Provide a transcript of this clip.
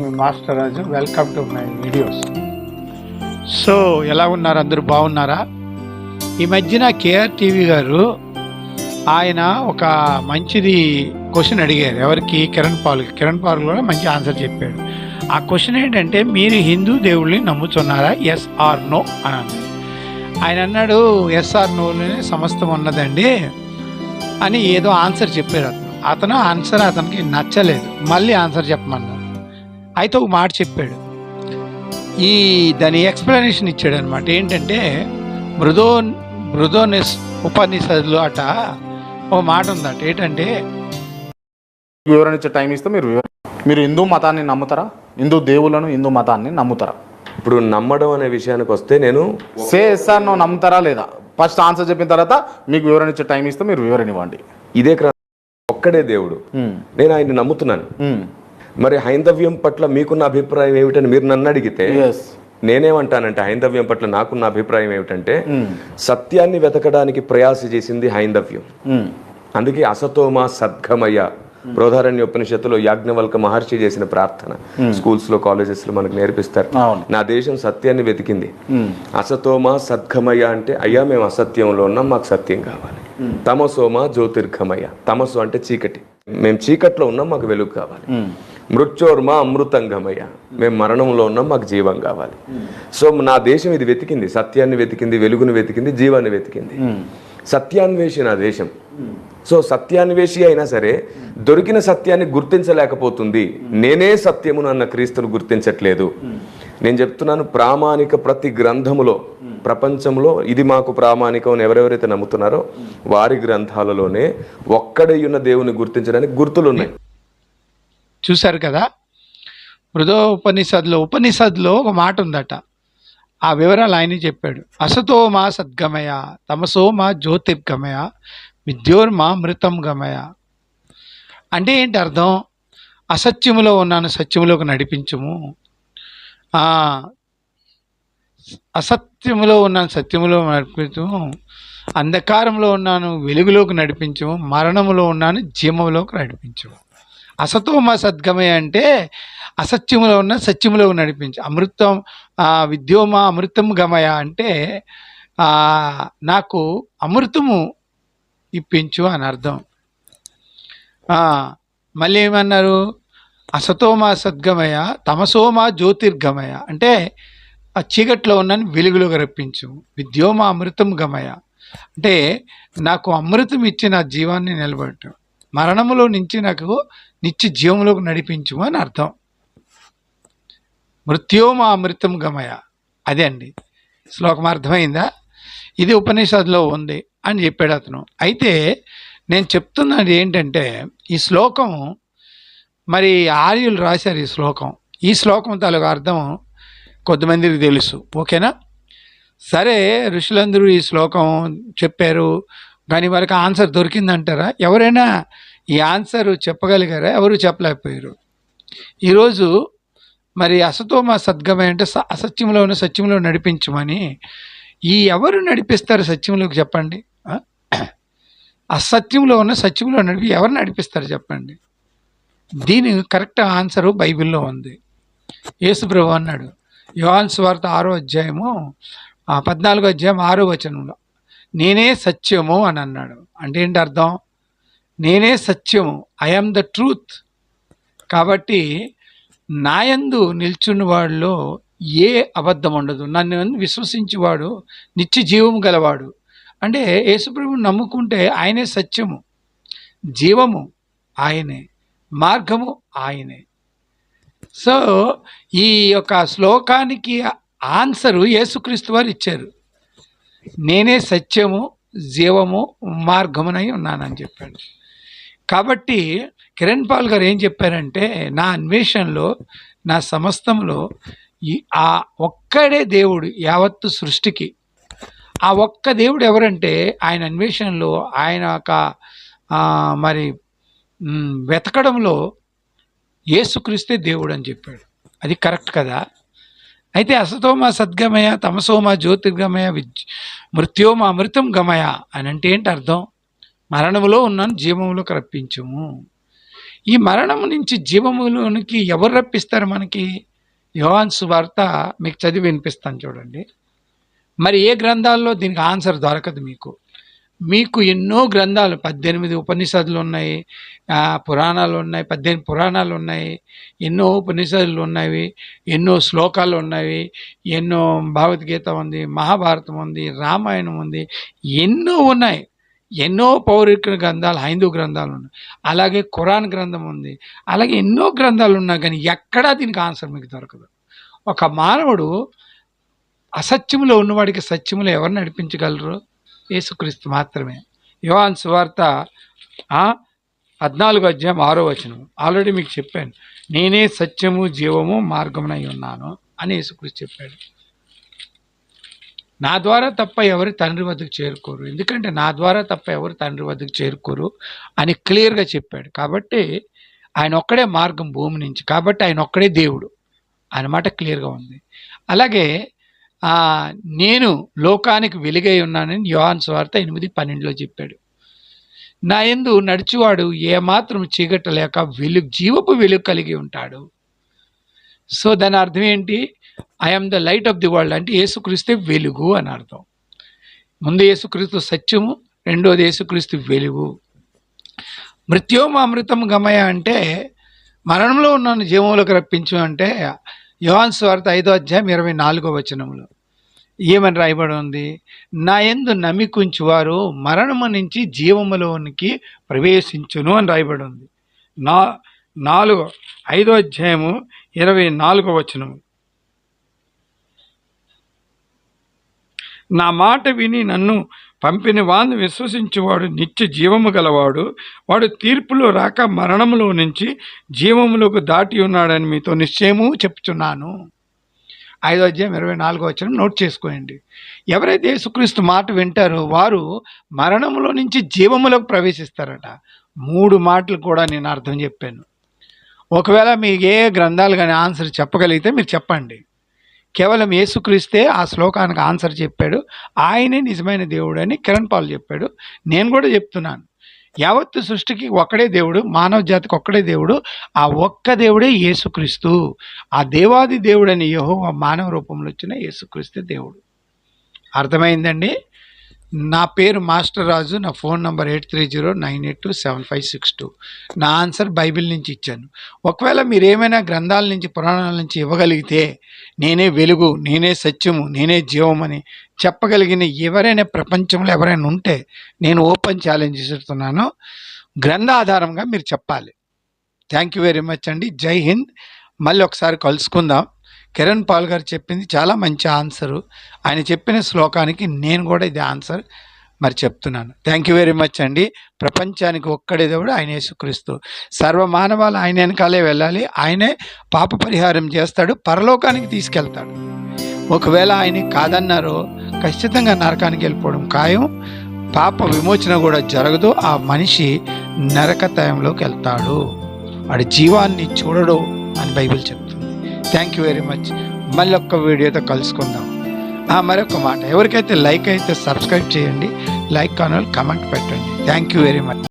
Me master Raju welcome to my videos so ఎలా ఉన్నారు? అందరూ బాగున్నారా? ఈ మధ్యన కేఆర్ టీవీ గారు ఆయన ఒక మంచిది క్వశ్చన్ అడిగారు. ఎవరికి? కిరణ్ పాల్ కిరణ్ పాల్ కూడా మంచి ఆన్సర్ చెప్పాడు. ఆ క్వశ్చన్ ఏంటంటే మీరు హిందూ దేవుళ్ళని నమ్ముతున్నారా? ఎస్ ఆర్ నో అని అన్నాడు ఆయన అన్నాడు ఎస్ ఆర్ నోలోనే సమస్తం ఉన్నదండి అని ఏదో ఆన్సర్ చెప్పాడు అతను. అతను ఆన్సర్ అతనికి నచ్చలేదు. మళ్ళీ ఆన్సర్ చెప్పమన్నాడు అయితే ఒక మాట చెప్పాడు. ఈ దాని ఎక్స్ప్లెనేషన్ ఇచ్చాడు అనమాట ఏంటంటే మృదో మృదోనిస్ ఉపనిషత్తులు అట ఓ మాట ఉందట. ఏంటంటే వివరణ ఇచ్చే టైం ఇస్తే మీరు మీరు హిందూ మతాన్ని నమ్ముతారా? హిందూ దేవులను హిందూ మతాన్ని నమ్ముతారా? ఇప్పుడు నమ్మడం అనే విషయానికి వస్తే నేను సే సార్ నువ్వు నమ్ముతారా లేదా? ఫస్ట్ ఆన్సర్ చెప్పిన తర్వాత మీకు వివరణ ఇచ్చే టైం ఇస్తే మీరు వివరణ ఇవ్వండి. ఇదే క్రమం. ఒక్కడే దేవుడు. నేను ఆయన్ని నమ్ముతున్నాను. మ్మ్. మరి హైందవ్యం పట్ల మీకున్న అభిప్రాయం ఏమిటని మీరు నన్ను అడిగితే. నేనేమంటానంటే హైందవ్యం పట్ల నాకున్న అభిప్రాయం ఏమిటంటే మ్మ్. సత్యాన్ని వెతకడానికి ప్రయాస చేసింది హైందవ్యం మ్మ్. అందుకే అసతోమ సద్గమయ బృహదారణ్య ఉపనిషత్తులో యాజ్ఞవల్క మహర్షి చేసిన ప్రార్థన స్కూల్స్లో కాలేజెస్లో మనకు నేర్పిస్తారు. నా దేశం సత్యాన్ని వెతికింది. అసతోమ సద్గమయ అంటే అయ్యా మేము అసత్యంలో ఉన్నాం మాకు సత్యం కావాలి తమసోమ జ్యోతిర్గమయ తమసు అంటే చీకటి మేము చీకట్లో ఉన్నాం మాకు వెలుగు కావాలి. మృత్యోర్మ అమృతంగమయ. మేము మరణంలో ఉన్నాం మాకు జీవం కావాలి. సో నా దేశం ఇది వెతికింది. సత్యాన్ని వెతికింది వెలుగును వెతికింది జీవాన్ని వెతికింది. సత్యాన్వేషి నా దేశం. సో సత్యాన్వేషి అయినా సరే దొరికిన సత్యాన్ని గుర్తించలేకపోతుంది. నేనే సత్యమును అన్న క్రీస్తును గుర్తించట్లేదు. నేను చెప్తున్నాను ప్రామాణిక ప్రతి గ్రంథములో ప్రపంచంలో ఇది మాకు ప్రామాణికం ఎవరెవరైతే నమ్ముతున్నారో వారి గ్రంథాలలోనే ఒక్కడే ఉన్న దేవుని గుర్తించడానికి గుర్తులు ఉన్నాయి చూశారు కదా? మృదో ఉపనిషద్లో ఉపనిషద్లో ఒక మాట ఉందట. ఆ వివరాలు ఆయన చెప్పాడు. అసతో మా సద్గమయ తమసో మా జ్యోతిర్గమయ విద్యోర్మా మృతం గమయ. అంటే ఏంటి అర్థం? అసత్యములో ఉన్నాను సత్యములోకి నడిపించుము. అసత్యములో ఉన్నాను సత్యములో నడిపించము. అంధకారంలో ఉన్నాను వెలుగులోకి నడిపించము. మరణములో ఉన్నాను జీవములోకి నడిపించము. అసతోమ సద్గమయ అంటే అసత్యములో ఉన్న సత్యములో నడిపించు. అమృతం విద్యోమ అమృతం గమయ అంటే నాకు అమృతము ఇప్పించు అని అర్థం. మళ్ళీ ఏమన్నారు అసతోమ సద్గమయ తమసోమ జ్యోతిర్గమయ అంటే ఆ చీకట్లో ఉన్నాను వెలుగులోకి రప్పించు. విద్యోమ అమృతం గమయ అంటే నాకు అమృతం ఇచ్చి నా జీవాన్ని నిలబెట్టు. మరణములో నుంచి నాకు నిత్య జీవంలోకి నడిపించు అని అర్థం. మృత్యోమ అమృతం గమయ. అదే అండి. శ్లోకం అర్థమైందా? ఇది ఉపనిషత్తులో ఉంది అని చెప్పాడు అతను. అయితే నేను చెప్తున్నది ఏంటంటే ఈ శ్లోకం మరి ఆర్యులు రాశారు ఈ శ్లోకం. ఈ శ్లోకం తాలూకు అర్థం కొద్దిమందికి తెలుసు. ఓకేనా? సరే ఋషులందరూ ఈ శ్లోకం చెప్పారు. దాని వారికి ఆన్సర్ దొరికిందంటారా? ఎవరైనా ఈ ఆన్సర్ చెప్పగలిగారా? ఎవరు చెప్పలేకపోయారు? ఈరోజు మరి అసతోమ సద్గమే అంటే స- అసత్యంలో ఉన్న సత్యంలో నడిపించమని ఈ ఎవరు నడిపిస్తారు సత్యంలోకి చెప్పండి? అసత్యంలో ఉన్న సత్యంలో నడిపి ఎవరు నడిపిస్తారు చెప్పండి? దీని కరెక్ట్ ఆన్సర్ బైబిల్లో ఉంది. యేసుప్రభు అన్నాడు యోహాన్ వార్త ఆరో అధ్యాయము ఆ పద్నాలుగో అధ్యాయం ఆరో వచనంలో. నేనే సత్యము అని అన్నాడు. అంటే ఏంటి అర్థం? నేనే సత్యము. ఐఎమ్ ద ట్రూత్ కాబట్టి నాయందు నిల్చున్న వాడిలో ఏ అబద్ధం ఉండదు. నన్ను విశ్వసించేవాడు నిత్య జీవము గలవాడు. అంటే యేసుప్రభుని నమ్ముకుంటే ఆయనే సత్యము. జీవము ఆయనే. మార్గము ఆయనే. సో ఈ యొక్క శ్లోకానికి ఆన్సరు యేసుక్రీస్తు వారు ఇచ్చారు. నేనే సత్యము జీవము మార్గమునై ఉన్నానని చెప్పాడు. కాబట్టి కిరణ్ పాల్ గారు ఏం చెప్పారంటే నా అన్వేషణలో నా సమస్తంలో ఈ ఆ ఒక్కడే దేవుడు యావత్తు సృష్టికి. ఆ ఒక్క దేవుడు ఎవరంటే ఆయన అన్వేషణలో ఆయన యొక్క మరి వెతకడంలో యేసుక్రీస్తే దేవుడు అని చెప్పాడు. అది కరెక్ట్ కదా? అయితే అసతోమ సద్గమయ తమసోమ జ్యోతిర్గమయ విద్య మృత్యోమ అమృతం గమయ అని అంటే ఏంటి అర్థం? మరణములో ఉన్నాను జీవములోకి రప్పించుము. ఈ మరణం నుంచి జీవములోనికి ఎవరు రప్పిస్తారు మనకి? యోహాన్ సువార్త మీకు చదివి వినిపిస్తాను చూడండి. మరి ఏ గ్రంథాల్లో దీనికి ఆన్సర్ దొరకదు మీకు? మీకు ఎన్నో గ్రంథాలు పద్దెనిమిది ఉపనిషత్తులు ఉన్నాయి పురాణాలు ఉన్నాయి పద్దెనిమిది పురాణాలు ఉన్నాయి ఎన్నో ఉపనిషత్తులు ఉన్నాయి ఎన్నో శ్లోకాలు ఉన్నాయి ఎన్నో భగవద్గీత ఉంది మహాభారతం ఉంది రామాయణం ఉంది ఎన్నో ఉన్నాయి. ఎన్నో పౌరిక గ్రంథాలు హైందూ గ్రంథాలు ఉన్నాయి. అలాగే ఖురాన్ గ్రంథం ఉంది. అలాగే ఎన్నో గ్రంథాలు ఉన్నాయి కానీ ఎక్కడా దీనికి ఆన్సర్ మీకు దొరకదు. ఒక మానవుడు అసత్యములో ఉన్నవాడికి సత్యములో ఎవరు నడిపించగలరు? యేసుక్రీస్తు మాత్రమే. యోహాన్ సువార్త పద్నాలుగు అధ్యాయం ఆరో వచనం. ఆల్రెడీ మీకు చెప్పాను. నేనే సత్యము జీవము మార్గమునై ఉన్నాను అని యేసుక్రీస్తు చెప్పాడు. నా ద్వారా తప్ప ఎవరు తండ్రి వద్దకు చేరుకోరు. ఎందుకంటే నా ద్వారా తప్ప ఎవరు తండ్రి వద్దకు చేరుకోరు అని క్లియర్గా చెప్పాడు. కాబట్టి ఆయన ఒక్కడే మార్గం భూమి నుంచి. కాబట్టి ఆయన ఒక్కడే దేవుడు ఆయన మాట క్లియర్గా ఉంది. అలాగే నేను లోకానికి వెలుగై ఉన్నానని యోహాన్ స్వార్త ఎనిమిది పన్నెండులో చెప్పాడు. నా ఎందు నడిచివాడు ఏమాత్రం చీకట్టలేక వెలుగు జీవపు వెలుగు కలిగి ఉంటాడు. సో దాని అర్థం ఏంటి? I'm the light of the world అంటే యేసుక్రీస్తే వెలుగు అని అర్థం. ముందు యేసుక్రీస్తు సత్యము రెండోది యేసుక్రీస్తు వెలుగు. మృత్యోమ అమృతం గమయ అంటే మరణంలో ఉన్న జీవంలోకి రప్పించు అంటే యోహాన్ స్వార్త ఐదో అధ్యాయం ఇరవై నాలుగో వచనంలో. ఏమని రాయబడి ఉంది? నా ఎందు నమ్మికుంచు వారు మరణము నుంచి జీవములోనికి ప్రవేశించును అని రాయబడి ఉంది. నా నాలుగో ఐదో అధ్యాయము ఇరవై నాలుగో వచనము. నా మాట విని నన్ను పంపిన వాడిని విశ్వసించేవాడు నిత్య జీవము గలవాడు. వాడు తీర్పులో రాక మరణములో నుంచి జీవములోకి దాటి ఉన్నాడని మీతో నిశ్చయము చెప్తున్నాను. ఐదో అధ్యాయం ఇరవై నాలుగో వచ్చిన నోట్ చేసుకోండి. ఎవరైతే యేసుక్రీస్తు మాట వింటారో వారు మరణములో నుంచి జీవములోకి ప్రవేశిస్తారట. మూడు మాటలు కూడా నేను అర్థం చెప్పాను. ఒకవేళ మీకు ఏ గ్రంథాలు కానీ ఆన్సర్ చెప్పగలిగితే మీరు చెప్పండి. కేవలం యేసుక్రీస్తే ఆ శ్లోకానికి ఆన్సర్ చెప్పాడు. ఆయనే నిజమైన దేవుడు అని కిరణ్ పాల్ చెప్పాడు. నేను కూడా చెప్తున్నాను. యావత్తు సృష్టికి ఒక్కడే దేవుడు మానవ జాతికి ఒక్కడే దేవుడు. ఆ ఒక్క దేవుడే యేసుక్రీస్తు. ఆ దేవాది దేవుడు అని యహో మానవ రూపంలో వచ్చిన యేసుక్రీస్తే దేవుడు. అర్థమైందండి? నా పేరు మాస్టర్ రాజు నా phone number eight three zero nine eight two seven five six two. నా ఆన్సర్ బైబిల్ నుంచి ఇచ్చాను. ఒకవేళ మీరు ఏమైనా గ్రంథాల నుంచి పురాణాల నుంచి ఇవ్వగలిగితే నేనే వెలుగు నేనే సత్యము నేనే జీవమని చెప్పగలిగిన ఎవరైనా ప్రపంచంలో ఎవరైనా ఉంటే నేను ఓపెన్ ఛాలెంజ్ చేస్తున్నాను. గ్రంథ ఆధారంగా మీరు చెప్పాలి. థ్యాంక్ యూ వెరీ మచ్ అండి. జై హింద్. మళ్ళీ ఒకసారి కలుసుకుందాం. కిరణ్ పాల్ గారు చెప్పింది చాలా మంచి ఆన్సరు. ఆయన చెప్పిన శ్లోకానికి నేను కూడా ఇది ఆన్సర్ మరి చెప్తున్నాను. థ్యాంక్ యూ వెరీ మచ్ అండి. ప్రపంచానికి ఒక్కడే దేవుడు ఆయన యేసుక్రీస్తు. సర్వ మానవాలు ఆయన వెనకాలే వెళ్ళాలి. ఆయనే పాప పరిహారం చేస్తాడు పరలోకానికి తీసుకెళ్తాడు. ఒకవేళ ఆయన కాదన్నారో ఖచ్చితంగా నరకానికి వెళ్ళిపోవడం ఖాయం. పాప విమోచన కూడా జరగదు. ఆ మనిషి నరకతయంలోకి వెళ్తాడు. వాడి జీవాన్ని చూడడు అని బైబిల్ చెప్తుంది. థ్యాంక్ యూ వెరీ మచ్ మళ్ళీ ఒక్క వీడియోతో కలుసుకుందాం. ఆ, మరొక మాట. ఎవరికైతే లైక్ అయితే సబ్స్క్రైబ్ చేయండి. లైక్ కావాలి కమెంట్ పెట్టండి. Thank you very much